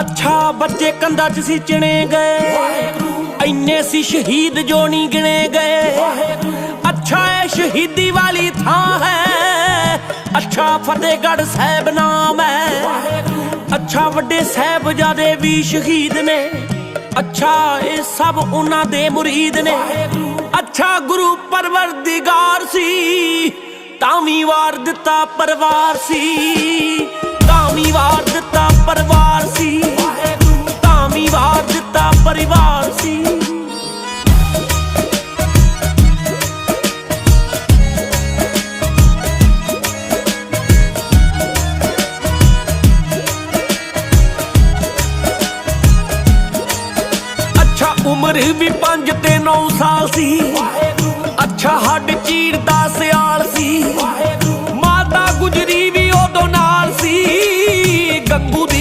ਅੱਛਾ ਬੱਚੇ ਕੰਧਾਂ 'ਚ ਸੀ ਚਿਣੇ ਗਏ। ਇੰਨੇ ਸੀ ਸ਼ਹੀਦ ਜੋ ਨਹੀਂ ਗਿਣੇ ਗਏ। ਅੱਛਾ ਇਹ ਸ਼ਹੀਦੀ ਵਾਲੀ ਥਾਂ ਹੈ। ਅੱਛਾ ਫਤਿਹਗੜ੍ਹ ਸਾਹਿਬ ਨਾਮ ਹੈ। ਅੱਛਾ ਵੱਡੇ ਸਾਹਿਬਜ਼ਾਦੇ ਵੀ ਸ਼ਹੀਦ ਨੇ। ਅੱਛਾ ਇਹ ਸਭ ਉਹਨਾਂ ਦੇ ਮੁਰੀਦ ਨੇ। ਅੱਛਾ ਗੁਰੂ ਪਰਵਰਦੀਗਾਰ ਸੀ, ਤਾਂ ਵੀ ਵਾਰ ਦਿੱਤਾ ਪਰਿਵਾਰ ਸੀ। ਪਰਿਵਾਰ ਸੀ। ਅੱਛਾ ਉਮਰ ਵੀ 5 ਤੇ 9 ਸਾਲ ਸੀ। ਅੱਛਾ ਹੱਡ ਚੀਰਦਾ ਸਿਆਲ ਸੀ। ਮਾਤਾ ਗੁਜਰੀ ਵੀ ਉਦੋਂ ਨਾਲ ਸੀ। ਗੰਗੂ ਦੀ